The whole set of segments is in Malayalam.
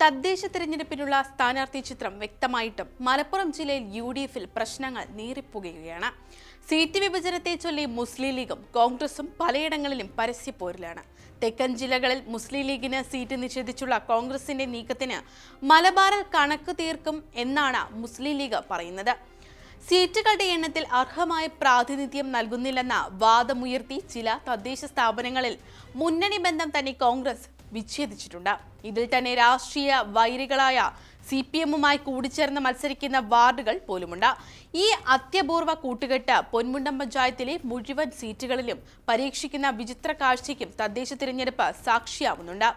തദ്ദേശ തെരഞ്ഞെടുപ്പിനുള്ള സ്ഥാനാർത്ഥി ചിത്രം വ്യക്തമായിട്ടും മലപ്പുറം ജില്ലയിൽ യു ഡി എഫിൽ പ്രശ്നങ്ങൾ നീറിപ്പുകയാണ് സീറ്റ് വിഭജനത്തെ ചൊല്ലി മുസ്ലിം ലീഗും കോൺഗ്രസും പലയിടങ്ങളിലും പരസ്യപ്പോരിലാണ് തെക്കൻ ജില്ലകളിൽ മുസ്ലിം ലീഗിന് സീറ്റ് നിഷേധിച്ചുള്ള കോൺഗ്രസിന്റെ നീക്കത്തിന് മലബാറിൽ കണക്ക് തീർക്കും എന്നാണ് മുസ്ലിം ലീഗ് പറയുന്നത്. സീറ്റുകളുടെ എണ്ണത്തിൽ അർഹമായ പ്രാതിനിധ്യം നൽകുന്നില്ലെന്ന വാദമുയർത്തി ചില തദ്ദേശ സ്ഥാപനങ്ങളിൽ മുന്നണി ബന്ധം തന്നെ കോൺഗ്രസ് വിച്ഛേദിച്ചിട്ടുണ്ട്. ഇതിൽ തന്നെ രാഷ്ട്രീയ വൈരികളായ സി പി എമ്മുമായി കൂടിച്ചേർന്ന് മത്സരിക്കുന്ന വാർഡുകൾ പോലുമുണ്ട്. ഈ അത്യപൂർവ കൂട്ടുകെട്ട് പൊന്മുണ്ടം പഞ്ചായത്തിലെ മുഴുവൻ സീറ്റുകളിലും പരീക്ഷിക്കുന്ന വിചിത്ര കാഴ്ചയ്ക്കും തദ്ദേശ തിരഞ്ഞെടുപ്പ് സാക്ഷിയാവുന്നുണ്ട്.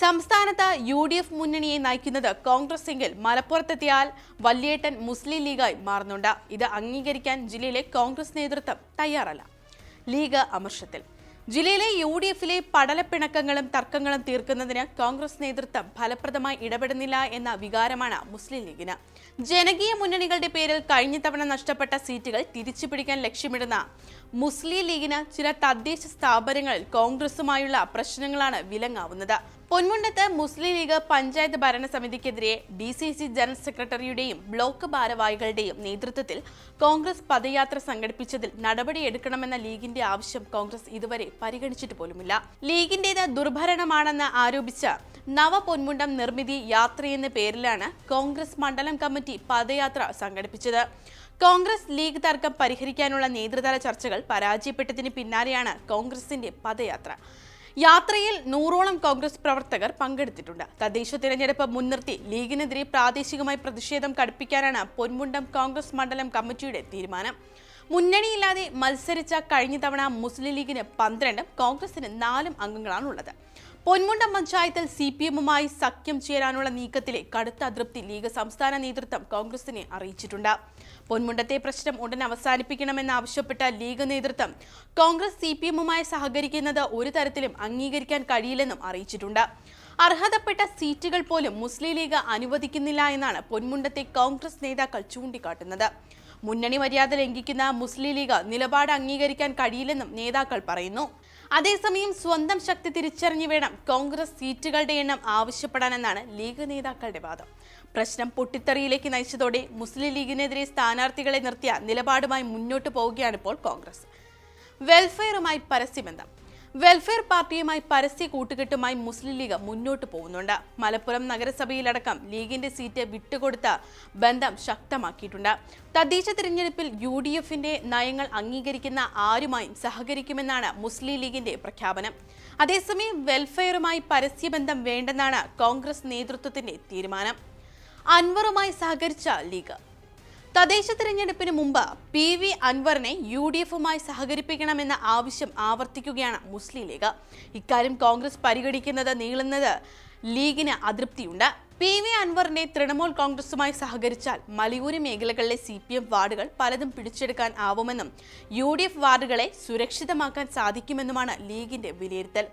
സംസ്ഥാനത്ത് യു ഡി എഫ് മുന്നണിയെ നയിക്കുന്നത് കോൺഗ്രസ് എങ്കിൽ മലപ്പുറത്തെത്തിയാൽ വല്യേട്ടൻ മുസ്ലിം ലീഗായി മാറുന്നുണ്ട്. ഇത് അംഗീകരിക്കാൻ ജില്ലയിലെ കോൺഗ്രസ് നേതൃത്വം തയ്യാറല്ല. ലീഗ് അമർഷത്തിൽ. ജില്ലയിലെ യു ഡി എഫിലെ പടലപ്പിണക്കങ്ങളും തർക്കങ്ങളും തീർക്കുന്നതിന് കോൺഗ്രസ് നേതൃത്വം ഫലപ്രദമായി ഇടപെടുന്നില്ല എന്ന വികാരമാണ് മുസ്ലിം ലീഗിന്. ജനകീയ മുന്നണികളുടെ പേരിൽ കഴിഞ്ഞ തവണ നഷ്ടപ്പെട്ട സീറ്റുകൾ തിരിച്ചുപിടിക്കാൻ ലക്ഷ്യമിടുന്ന മുസ്ലിം ലീഗിന് ചില തദ്ദേശ സ്ഥാപനങ്ങളിൽ കോൺഗ്രസുമായുള്ള പ്രശ്നങ്ങളാണ് വിലങ്ങാവുന്നത്. പൊന്മുണ്ടത്ത് മുസ്ലിം ലീഗ് പഞ്ചായത്ത് ഭരണസമിതിക്കെതിരെ ഡി സി സി ജനറൽ സെക്രട്ടറിയുടെയും ബ്ലോക്ക് ഭാരവാഹികളുടെയും നേതൃത്വത്തിൽ കോൺഗ്രസ് പദയാത്ര സംഘടിപ്പിച്ചതിൽ നടപടിയെടുക്കണമെന്ന ലീഗിന്റെ ആവശ്യം കോൺഗ്രസ് ഇതുവരെ പരിഗണിച്ചിട്ട് പോലുമില്ല. ലീഗിന്റേത് ദുർഭരണമാണെന്ന് ആരോപിച്ച നവ പൊന്മുണ്ടം നിർമ്മിതി യാത്രയെന്ന പേരിലാണ് കോൺഗ്രസ് മണ്ഡലം കമ്മിറ്റി പദയാത്ര സംഘടിപ്പിച്ചത്. കോൺഗ്രസ് ലീഗ് തർക്കം പരിഹരിക്കാനുള്ള നേതൃതല ചർച്ചകൾ പരാജയപ്പെട്ടതിന് പിന്നാലെയാണ് കോൺഗ്രസിന്റെ പദയാത്ര. യാത്രയിൽ നൂറോളം കോൺഗ്രസ് പ്രവർത്തകർ പങ്കെടുത്തിട്ടുണ്ട്. തദ്ദേശ തിരഞ്ഞെടുപ്പ് മുൻനിർത്തി ലീഗിനെതിരെ പ്രാദേശികമായി പ്രതിഷേധം കടുപ്പിക്കാനാണ് പൊന്മുണ്ടം കോൺഗ്രസ് മണ്ഡലം കമ്മിറ്റിയുടെ തീരുമാനം. മുന്നണിയില്ലാതെ മത്സരിച്ച കഴിഞ്ഞ തവണ മുസ്ലിം ലീഗിന് പന്ത്രണ്ടും കോൺഗ്രസിന് നാലും അംഗങ്ങളാണുള്ളത്. പൊന്മുണ്ടം പഞ്ചായത്തിൽ സി പി എമ്മുമായി സഖ്യം ചേരാനുള്ള നീക്കത്തിലെ കടുത്ത അതൃപ്തി ലീഗ് സംസ്ഥാന നേതൃത്വം കോൺഗ്രസിനെ അറിയിച്ചിട്ടുണ്ട്. പൊന്മുണ്ടത്തെ പ്രശ്നം ഉടൻ അവസാനിപ്പിക്കണമെന്നാവശ്യപ്പെട്ട ലീഗ് നേതൃത്വം കോൺഗ്രസ് സി പി എമ്മുമായി സഹകരിക്കുന്നത് ഒരു തരത്തിലും അംഗീകരിക്കാൻ കഴിയില്ലെന്നും അറിയിച്ചിട്ടുണ്ട്. അർഹതപ്പെട്ട സീറ്റുകൾ പോലും മുസ്ലിം ലീഗ് അനുവദിക്കുന്നില്ല എന്നാണ് പൊന്മുണ്ടത്തെ കോൺഗ്രസ് നേതാക്കൾ ചൂണ്ടിക്കാട്ടുന്നത്. മുന്നണി മര്യാദ ലംഘിക്കുന്ന മുസ്ലിം ലീഗ് നിലപാട് അംഗീകരിക്കാൻ കഴിയില്ലെന്നും നേതാക്കൾ പറയുന്നു. അതേസമയം സ്വന്തം ശക്തി തിരിച്ചറിഞ്ഞു വേണം കോൺഗ്രസ് സീറ്റുകളുടെ എണ്ണം ആവശ്യപ്പെടാനെന്നാണ് ലീഗ് നേതാക്കളുടെ വാദം. പ്രശ്നം പൊട്ടിത്തെറിയിലേക്ക് നയിച്ചതോടെ മുസ്ലിം ലീഗിനെതിരെ സ്ഥാനാർത്ഥികളെ നിർത്തിയ നിലപാടുമായി മുന്നോട്ട് പോവുകയാണ് ഇപ്പോൾ കോൺഗ്രസ്. വെൽഫെയറുമായി പരസ്യബന്ധം. വെൽഫെയർ പാർട്ടിയുമായി പരസ്യ കൂട്ടുകെട്ടുമായി മുസ്ലിം ലീഗ് മുന്നോട്ട് പോകുന്നുണ്ട്. മലപ്പുറം നഗരസഭയിലടക്കം ലീഗിന്റെ സീറ്റ് വിട്ടുകൊടുത്ത ബന്ധം ശക്തമാക്കിയിട്ടുണ്ട്. തദ്ദേശ തിരഞ്ഞെടുപ്പിൽ യു ഡി എഫിന്റെ നയങ്ങൾ അംഗീകരിക്കുന്ന ആരുമായും സഹകരിക്കുമെന്നാണ് മുസ്ലിം ലീഗിന്റെ പ്രഖ്യാപനം. അതേസമയം വെൽഫെയറുമായി പരസ്യബന്ധം വേണ്ടെന്നാണ് കോൺഗ്രസ് നേതൃത്വത്തിന്റെ തീരുമാനം. അൻവറുമായി സഹകരിച്ച ലീഗ് തദ്ദേശ തിരഞ്ഞെടുപ്പിന് മുമ്പ് പി വി അൻവറിനെ യു ഡി എഫുമായി സഹകരിപ്പിക്കണമെന്ന ആവശ്യം ആവർത്തിക്കുകയാണ് മുസ്ലിം ലീഗ്. ഇക്കാര്യം കോൺഗ്രസ് പരിഗണിക്കുന്നത് നീളുന്നത് ലീഗിന് അതൃപ്തിയുണ്ട്. പി വി അൻവറിനെ തൃണമൂൽ കോൺഗ്രസുമായി സഹകരിച്ചാൽ മലയൂരി മേഖലകളിലെ സി പി എം വാർഡുകൾ പലതും പിടിച്ചെടുക്കാൻ ആവുമെന്നും യു ഡി എഫ് വാർഡുകളെ സുരക്ഷിതമാക്കാൻ സാധിക്കുമെന്നുമാണ് ലീഗിന്റെ വിലയിരുത്തൽ.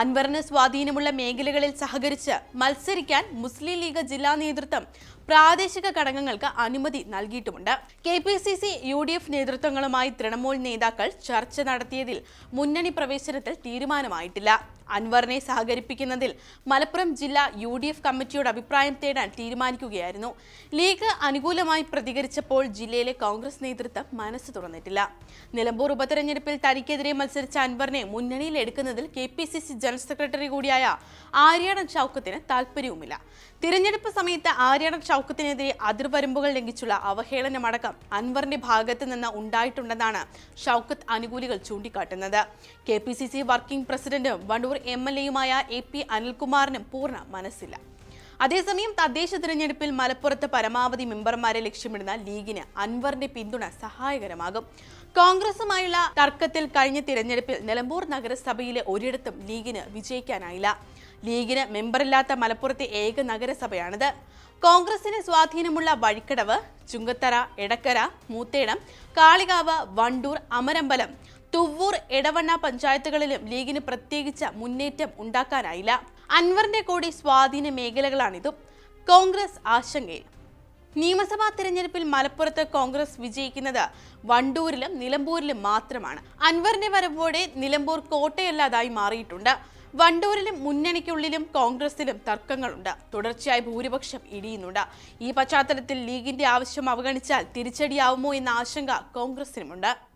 അൻവറിന് സ്വാധീനമുള്ള മേഖലകളിൽ സഹകരിച്ച് മത്സരിക്കാൻ മുസ്ലിം ലീഗ് ജില്ലാ നേതൃത്വം പ്രാദേശിക ഘടകങ്ങൾക്ക് അനുമതി നൽകിയിട്ടുമുണ്ട്. K P C C U D F നേതൃത്വങ്ങളുമായി Trinamool നേതാക്കൾ ചർച്ച നടത്തിയതിൽ മുന്നണി പ്രവേശനത്തിൽ തീരുമാനമായിട്ടില്ല. അൻവറിനെ സഹകരിപ്പിക്കുന്നതിൽ മലപ്പുറം ജില്ലാ യു ഡി എഫ് കമ്മിറ്റിയുടെ അഭിപ്രായം തേടാൻ തീരുമാനിക്കുകയായിരുന്നു. ലീഗ് അനുകൂലമായി പ്രതികരിച്ചപ്പോൾ ജില്ലയിലെ കോൺഗ്രസ് നേതൃത്വം മനസ്സ് തുറന്നിട്ടില്ല. നിലമ്പൂർ ഉപതെരഞ്ഞെടുപ്പിൽ തനിക്കെതിരെ മത്സരിച്ച അൻവറിനെ മുന്നണിയിൽ എടുക്കുന്നതിൽ K P C C general secretary കൂടിയായ ആര്യാടൻ ചൌക്കത്തിന് താല്പര്യവുമില്ല തിരഞ്ഞെടുപ്പ് സമയത്ത് ആര്യാടൻ ചൗക്കത്തിനെതിരെ അതിർവരമ്പുകൾ ലംഘിച്ചുള്ള അവഹേളനമടക്കം അൻവറിന്റെ ഭാഗത്ത് നിന്ന് ഉണ്ടായിട്ടുണ്ടെന്നാണ് ഷൗക്കത്ത് അനുകൂലികൾ ചൂണ്ടിക്കാട്ടുന്നത്. K P C C working പ്രസിഡന്റും വണ്ടൂർ എം എൽ എയുമായ എ പി അനിൽകുമാറിനും പൂർണ മനസ്സില്ല. അതേസമയം തദ്ദേശ തിരഞ്ഞെടുപ്പിൽ മലപ്പുറത്ത് പരമാവധി മെമ്പർമാരെ ലക്ഷ്യമിടുന്ന ലീഗിന് അൻവറിന്റെ പിന്തുണ സഹായകരമാകും. കോൺഗ്രസുമായുള്ള തർക്കത്തിൽ കഴിഞ്ഞ തിരഞ്ഞെടുപ്പിൽ നിലമ്പൂർ നഗരസഭയിലെ ഒരിടത്തും ലീഗിന് വിജയിക്കാനായില്ല. ലീഗിന് മെമ്പറില്ലാത്ത മലപ്പുറത്തെ ഏക നഗരസഭയാണിത്. കോൺഗ്രസിന് സ്വാധീനമുള്ള വഴിക്കടവ് ചുങ്കത്തറ എടക്കര മൂത്തേടം കാളികാവ് വണ്ടൂർ അമരമ്പലം തുവ്വൂർ എടവണ്ണ പഞ്ചായത്തുകളിലും ലീഗിന് പ്രത്യേകിച്ച മുന്നേറ്റം ഉണ്ടാക്കാനായില്ല. അൻവറിന്റെ കൂടി സ്വാധീന മേഖലകളാണിതും. കോൺഗ്രസ് ആശങ്കയിൽ. നിയമസഭാ തിരഞ്ഞെടുപ്പിൽ മലപ്പുറത്ത് കോൺഗ്രസ് വിജയിക്കുന്നത് വണ്ടൂരിലും നിലമ്പൂരിലും മാത്രമാണ്. അൻവറിന്റെ വരവോടെ നിലമ്പൂർ കോട്ടയല്ലാതായി മാറിയിട്ടുണ്ട്. വണ്ടൂരിലും മുന്നണിക്കുള്ളിലും കോൺഗ്രസിലും തർക്കങ്ങളുണ്ട്. തുടർച്ചയായി ഭൂരിപക്ഷം ഇടിയുന്നുണ്ട്. ഈ പശ്ചാത്തലത്തിൽ ലീഗിന്റെ ആവശ്യം അവഗണിച്ചാൽ തിരിച്ചടിയാവുമോ എന്ന ആശങ്ക കോൺഗ്രസിനുമുണ്ട്.